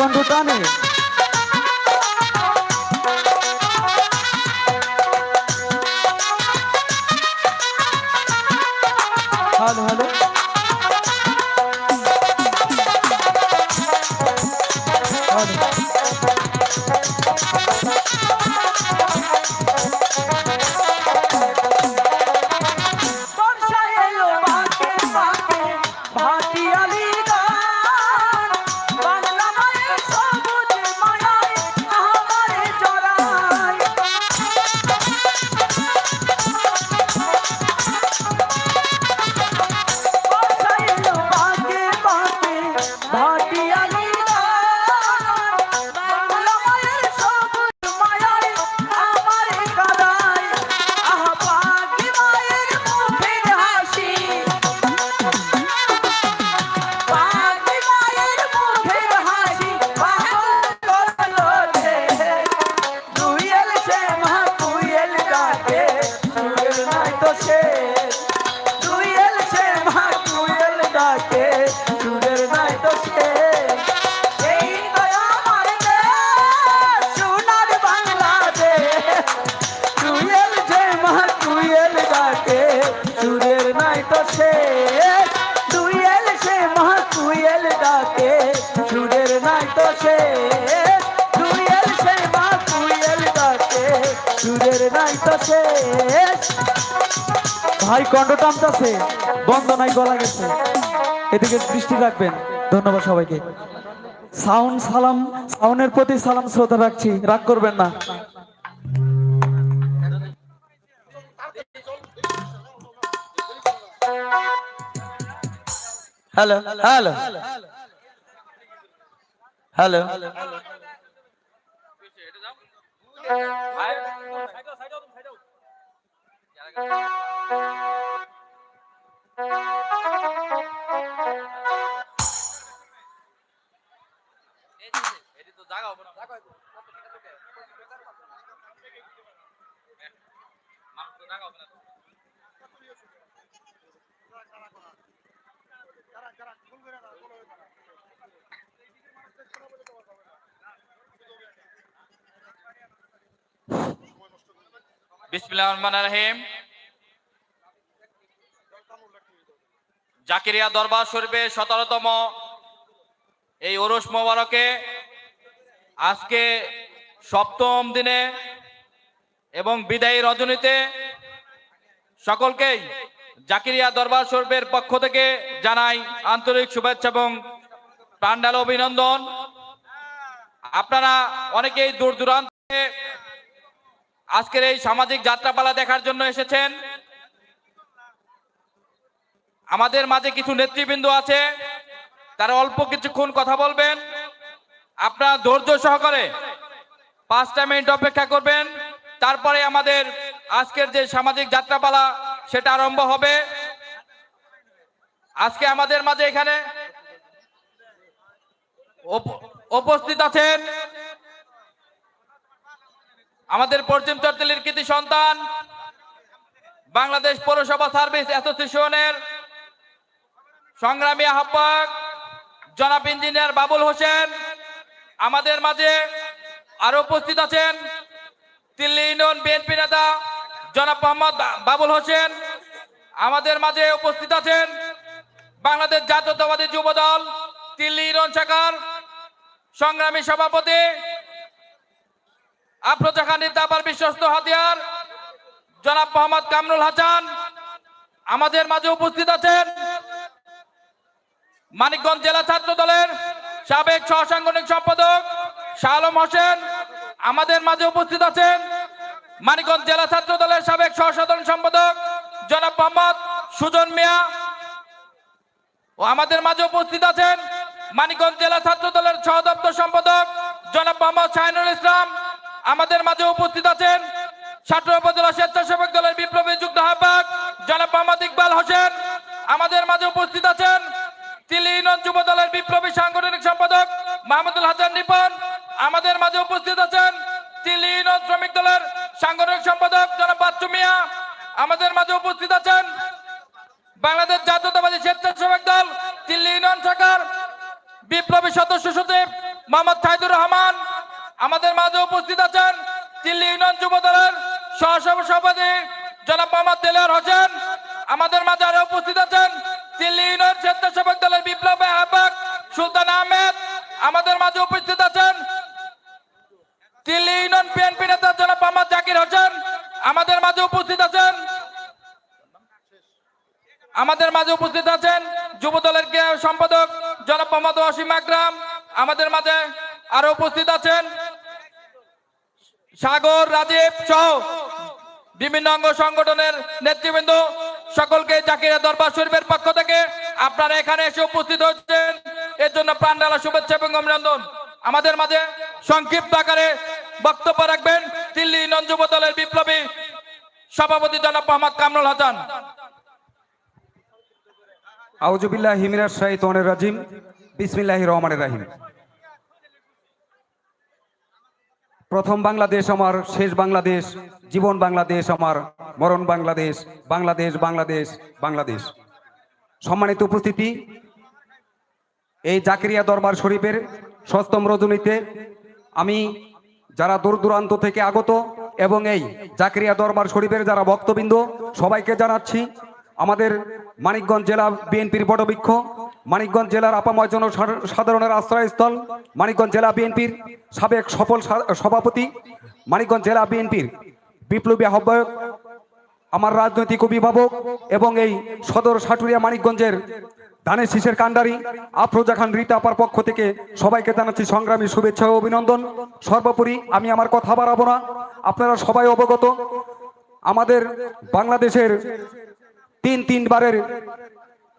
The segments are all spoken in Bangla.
বাইকন্ড টানে। সুরের নাই তো সে। টুয়েল সে মা টুয়েল ডাকে। সুরের নাই তো সে। টুয়েল সে মা টুয়েল ডাকে। সুরের নাই তো সে। ভাই, কণ্ঠ টানতেছে। বন্ধ নাই গলা গেছে। এদিকে দৃষ্টি রাখবেন। ধন্যবাদ সবাইকে। সাউন্ড সালাম, সাউন্ডের প্রতি সালাম শ্রদ্ধা রাখছি। রাগ করবেন না। হ্যালো হ্যালো হ্যালো বিসমিল্লাহ রহমান জাকিরিয়া দরবার শরীফে সতেরোতম এই ওরস মোবারকে আজকে সপ্তম দিনে এবং বিদায়ী রজনীতে সকলকেই জাকিরিয়া দরবার শরীফের পক্ষ থেকে জানাই আন্তরিক শুভেচ্ছা এবং প্রাণডাল অভিনন্দন। আপনারা অনেকেই দূর দূরান্ত আজকের এই সামাজিক যাত্রাপালা দেখার জন্য এসেছেন। আমাদের মাঝে কিছু নেতৃবৃন্দ আছে, তারা অল্প কিছুক্ষণ কথা বলবেন। আপনারা ধৈর্য সহকারে পাঁচটা মিনিট অপেক্ষা করবেন। তারপরে আমাদের আজকের যে সামাজিক যাত্রাপালা সেটা আরম্ভ হবে। আজকে আমাদের মাঝে এখানে উপস্থিত আছেন আমাদের পশ্চিম চরতলির কৃতি সন্তান, বাংলাদেশ পৌরসভা সার্ভিস অ্যাসোসিয়েশনের সংগ্রামী আহ্বায়ক জনাব ইঞ্জিনিয়ার বাবুল হোসেন, আমাদের মাঝে আরও উপস্থিত আছেন। দিল্লি ইউনিয়ন বিএনপি নেতা জনাব মোহাম্মদ বাবুল হোসেন আমাদের মাঝে উপস্থিত আছেন বাংলাদেশ জাতীয়তাবাদী যুব দল দিল্লি শাখার সংগ্রামী সভাপতি আফরোজাখানির দাবার বিশ্বস্ত হাতিয়ার, জনাব মোহাম্মদ কামরুল হাসান, আমাদের মাঝে উপস্থিত আছেন মানিকগঞ্জ জেলা ছাত্র দলের সাবেক সহসাংগঠনিক সম্পাদক শাহ আলম হোসেন, আমাদের মাঝে উপস্থিত আছেন মানিকগঞ্জ জেলা ছাত্র দলের সাবেক মোহাম্মদ সুজন মিয়া। ও আমাদের মাঝে উপস্থিত আছেন মানিকগঞ্জ জেলা ছাত্র দলের সহ দপ্তর সম্পাদক জনাব মোহাম্মদ শাহিনুল ইসলাম। আমাদের মাঝে উপস্থিত আছেন ছাত্র উপজেলা স্বেচ্ছাসেবক দলের বিপ্লবী যুক্ত আহ্বায়ক জনাব মোহাম্মদ ইকবাল হোসেন। আমাদের মাঝে উপস্থিত আছেন তিলি যুব দলের বিপ্লবী সাংগঠনিক সম্পাদক মাহমুদুল হাসান রিপন। আমাদের মাঝে উপস্থিত আছেন তিলি ইউনিয়ন শ্রমিক দলের সাংগঠনিক সম্পাদক জনাব বাচ্চু মিয়া। আমাদের মাঝে উপস্থিত আছেন বাংলাদেশ জাতীয়তাবাদী স্বেচ্ছাসেবক দল, দিল্লি ইউনিয়ন শাখার বিপ্লবী সদস্য সচিব মোহাম্মদ সাইদুর রহমান। আমাদের মাঝে উপস্থিত আছেন দিল্লি ইউনিয়ন যুব দলের সহসভাপতি জনাব মোহাম্মদ দেলোয়ার হোসেন। আমাদের মাঝে আরও উপস্থিত আছেন দিল্লি ইউনিয়ন স্বেচ্ছাসেবক দলের বিপ্লব আহ্বায়ক সুলতান আহমেদ। আমাদের মাঝে উপস্থিত আছেন দিল্লি ইউনিয়ন বিএনপি নেতা জনাব মোহাম্মদ জাকির হোসেন। আমাদের মাঝে উপস্থিত আছেন আমাদের মাঝে উপস্থিত আছেন যুব দলের সম্পাদক জনাব মোহাম্মদ ওয়াসিম আকরাম। আমাদের মাঝে আরও উপস্থিত আছেন সাগর, রাজীব সহ বিভিন্ন অঙ্গ সংগঠনের নেতৃবৃন্দ। সকলকে জাকিরা দরবার শরীফের পক্ষ থেকে আপনারা এখানে এসে উপস্থিত হচ্ছেন এর জন্য প্রাণ ঢালা শুভেচ্ছা এবং অভিনন্দন। আমাদের মাঝে সংক্ষিপ্ত আকারে বক্তব্য রাখবেন দিল্লি নন যুব দলের বিপ্লবী সভাপতি জনাব মোহাম্মদ কামরুল হাসান। আউজুবিল্লাহ হিমিনার শাহিতনের রাজিম। বিসমিল্লাহ রহমানের রাহিম। প্রথম বাংলাদেশ আমার, শেষ বাংলাদেশ, জীবন বাংলাদেশ আমার, মরণ বাংলাদেশ বাংলাদেশ বাংলাদেশ বাংলাদেশ। সম্মানিত উপস্থিতি, এই জাকিরিয়া দরবার শরীফের সস্তম রজনীতে আমি যারা দূর দূরান্ত থেকে আগত এবং এই জাকিরিয়া দরবার শরীফের যারা ভক্তবৃন্দ, সবাইকে জানাচ্ছি, আমাদের মানিকগঞ্জ জেলা বিএনপির বটবৃক্ষ মানিকগঞ্জ জেলার আপাময় জন সাধারণের আশ্রয়স্থল, মানিকগঞ্জ জেলা বিএনপির সাবেক সফল সভাপতি, মানিকগঞ্জ জেলা বিএনপির বিপ্লবী আহ্বায়ক, আমার রাজনৈতিক অভিভাবক এবং এই সদর সাটুরিয়া মানিকগঞ্জের ধানের শীষের কান্ডারি আফরোজা খান রীতা আপার পক্ষ থেকে সবাইকে জানাচ্ছি সংগ্রামী শুভেচ্ছা ও অভিনন্দন। সর্বোপরি আমি আমার কথা বাড়াবো না, আপনারা সবাই অবগত। আমাদের বাংলাদেশের তিন তিনবারের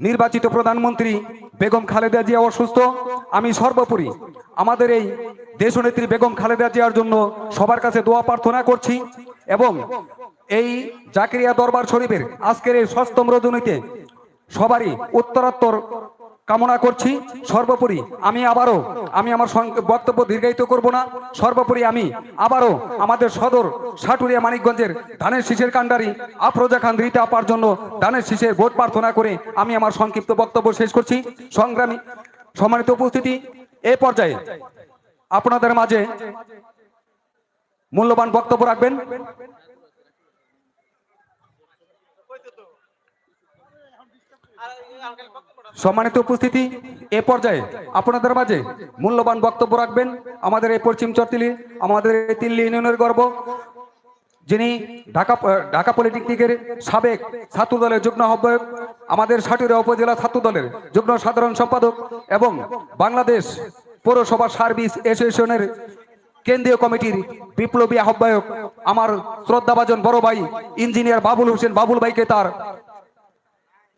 নির্বাচিত প্রধানমন্ত্রী বেগম খালেদা জিয়া অসুস্থ। আমি সর্বোপরি আমাদের এই দেশনেত্রী বেগম খালেদা জিয়ার জন্য সবার কাছে দোয়া প্রার্থনা করছি এবং এই জাকিরিয়া দরবার শরীফের আজকের এই সস্তম রজনীতে সবারই উত্তরাত্তর কামনা করছি সর্বোপরি আমি আবারও, আমি আমার বক্তব্য দীর্ঘায়িত করব না। সর্বোপরি আমি আবারও আমাদের সদর সাটুরিয়া মানিকগঞ্জের ধানের শীষের কাণ্ডারি, আফরোজা খান রীতা আপার জন্য ধানের শীষের ভোট প্রার্থনা করে আমি আমার সংক্ষিপ্ত বক্তব্য শেষ করছি। সংগ্রামী, সম্মানিত উপস্থিতি, এ পর্যায়ে আপনাদের মাঝে মূল্যবান বক্তব্য রাখবেন। সম্মানিত উপস্থিতি, এ পর্যায়ে আপনাদের মাঝে মূল্যবান বক্তব্য রাখবেন। আমাদের এই পশ্চিম চরতিলি, আমাদের এই তিল্লি ইউনিয়নের গর্ব। যিনি ঢাকা ঢাকা পলিটেকনিকের সাবেক ছাত্র দলের যুগ্ম আহ্বায়ক, আমাদের সাটুরিয়া উপজেলা ছাত্র দলের যুগ্ম সাধারণ সম্পাদক এবং বাংলাদেশ পৌরসভা সার্ভিস অ্যাসোসিয়েশনের কেন্দ্রীয় কমিটির বিপ্লবী আহ্বায়ক, আমার শ্রদ্ধাভাজন বড় ভাই, ইঞ্জিনিয়ার বাবুল হোসেন বাবুল ভাইকে তার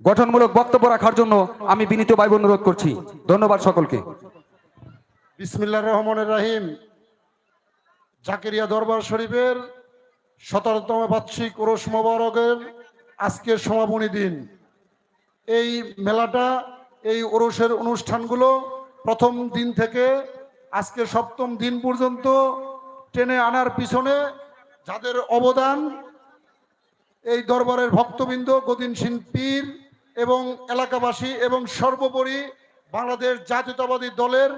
গঠনমূলক বক্তব্য রাখার জন্য আমি বিনীত ভাই অনুরোধ করছি। ধন্যবাদ সকলকে। বিসমিল্লাহ রহমানের রাহিম। জাকেরিয়া দরবার শরীফের সতেরোতম বার্ষিক ওরস মোবারকের আজকের সমাপনী দিন। এই মেলাটা, এই ওরসের অনুষ্ঠানগুলো প্রথম দিন থেকে আজকে সপ্তম দিন পর্যন্ত টেনে আনার পিছনে যাদের অবদান, এই দরবারের ভক্তবৃন্দ, গদিন শিল্পীর এবং এলাকাবাসী এবং সর্বোপরি বাংলাদেশ জাতীয়তাবাদী দলের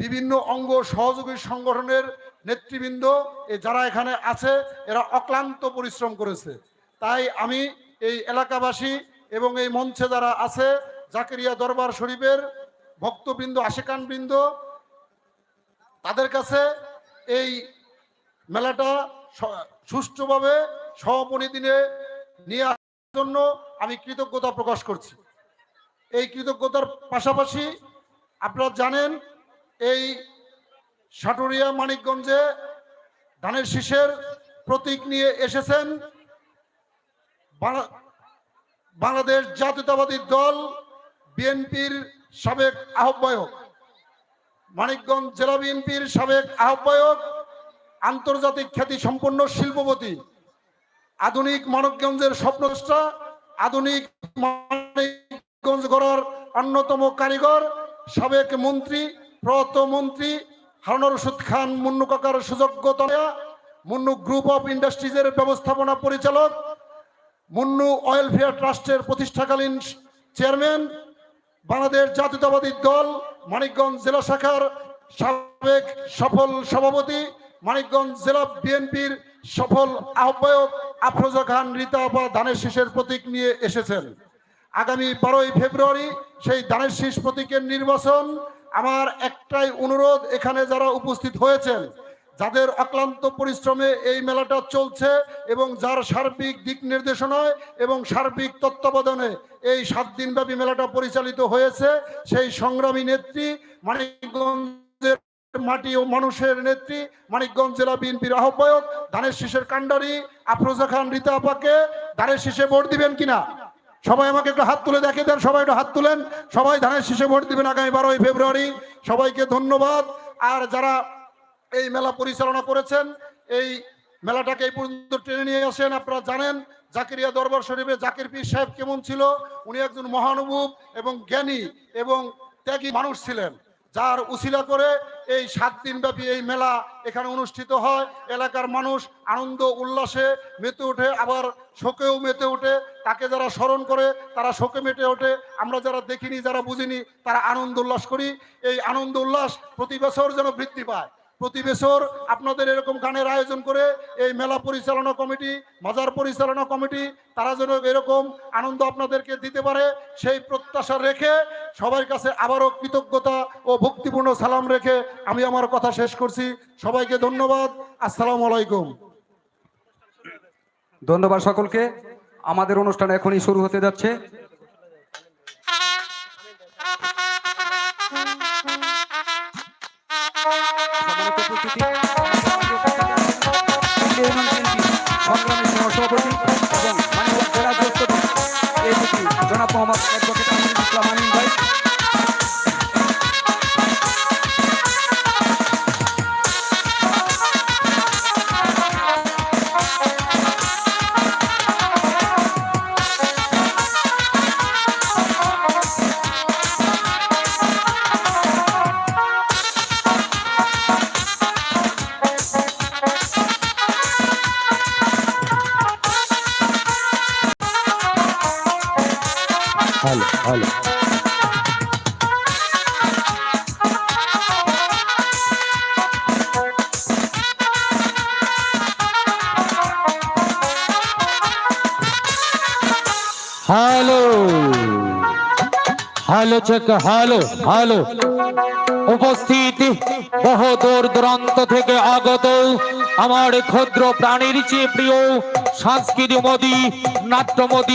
বিভিন্ন অঙ্গ সহযোগী সংগঠনের নেতৃবৃন্দ যারা এখানে আছে, এরা অক্লান্ত পরিশ্রম করেছে। তাই আমি এই এলাকাবাসী এবং এই মঞ্চে যারা আছে, জাকেরিয়া দরবার শরীফের ভক্তবৃন্দ, আশেকানবৃন্দ, তাদের কাছে এই মেলাটা সুষ্ঠুভাবে সমাপনী দিনে নিয়ে জন্য আমি কৃতজ্ঞতা প্রকাশ করছি। এই কৃতজ্ঞতার পাশাপাশি আপনারা জানেন, এই সাটুরিয়া মানিকগঞ্জে ধানের শীষের প্রতীক নিয়ে এসেছেন বাংলা- বাংলাদেশ জাতীয়তাবাদী দল বিএনপির সাবেক আহ্বায়ক, মানিকগঞ্জ জেলা বিএনপির সাবেক আহ্বায়ক, আন্তর্জাতিক খ্যাতি সম্পন্ন শিল্পপতি আধুনিক মানবগঞ্জের স্বপ্নদ্রষ্টা আধুনিক মানিকগঞ্জ গড়ার অন্যতম কারিগর, সাবেক মন্ত্রী প্রত মন্ত্রী হারুনুর খান মুন্নু কাকার সুযোগ্য তনয়া মুন্নু গ্রুপ অফ ইন্ডাস্ট্রিজের ব্যবস্থাপনা পরিচালক, মুন্নু ওয়েলফেয়ার ট্রাস্টের প্রতিষ্ঠাকালীন চেয়ারম্যান, বাংলাদেশ জাতীয়তাবাদী দল, মানিকগঞ্জ জেলা শাখার সাবেক সফল সভাপতি মানিকগঞ্জ জেলা বিএনপির সফল আহ্বায়ক আফরোজা খান, রীতা বা ধানের শীষের প্রতীক নিয়ে এসেছেন। আগামী বারোই ফেব্রুয়ারি সেই ধানের শীষ প্রতীকের নির্বাচন। আমার একটাই অনুরোধ, এখানে যারা উপস্থিত হয়েছেন, যাদের অক্লান্ত পরিশ্রমে এই মেলাটা চলছে এবং যার সার্বিক দিক নির্দেশনায় এবং সার্বিক তত্ত্বাবধানে এই সাত দিনব্যাপী মেলাটা পরিচালিত হয়েছে, সেই সংগ্রামী নেত্রী মানিকগঞ্জের মাটি ও মানুষের নেত্রী, মানিকগঞ্জ জেলা বিএনপির আহ্বায়ক, ধানের শীষের কাণ্ডারি, আফরোজা খান, রীতা আপাকে ধানের শীষে ভোট দিবেন কিনা? সবাই আমাকে একটু হাত তুলে দেখে দেন, সবাই একটু হাত তুলেন। সবাই ধানের শীষে ভোট দিবেন আগামী বারোই ফেব্রুয়ারি। সবাইকে ধন্যবাদ। আর যারা এই মেলা পরিচালনা করেছেন, এই মেলাটাকে এই পর্যন্ত টেনে নিয়ে আসেন, আপনারা জানেন, জাকিরিয়া দরবার শরীফে জাকির পীর সাহেব কেমন ছিল? উনি একজন মহানুভব এবং জ্ঞানী এবং ত্যাগী মানুষ ছিলেন। যার উশিলা করে এই সাত দিন ব্যাপী এই মেলা এখানে অনুষ্ঠিত হয়। এলাকার মানুষ আনন্দ, উল্লাসে মেতে ওঠে, আবার শোকেও মেতে ওঠে। তাকে যারা স্মরণ করে, তারা শোকে মেতে ওঠে। আমরা যারা দেখিনি, যারা বুঝিনি, তারা আনন্দ উল্লাস করি। এই আনন্দ উল্লাস প্রতি বছর যেন বৃদ্ধি পায়। প্রতি বছর আপনাদের এরকম গানের আয়োজন করে এই মেলা পরিচালনা কমিটি বাজার পরিচালনা কমিটি, তারা যেন এরকম আনন্দ আপনাদেরকে দিতে পারে, সেই প্রত্যাশা রেখে সবার কাছে আবারও কৃতজ্ঞতা ও ভক্তিপূর্ণ সালাম রেখে আমি আমার কথা শেষ করছি। সবাইকে ধন্যবাদ। আসসালামু আলাইকুম। ধন্যবাদ সকলকে। আমাদের অনুষ্ঠান এখনই শুরু হতে যাচ্ছে। বিএনপি সংগ্রামী সহসভাপতি এবং জেলা জেলসদর জনাব Mohammad advocate Aminul Islam Amin hello check hello hello. উপস্থিত বহু দূর দূরান্ত থেকে আগত। আমার ক্ষুদ্র প্রাণীর চেয়ে প্রিয় সংস্কৃতি মোদী, নাট্যমোদী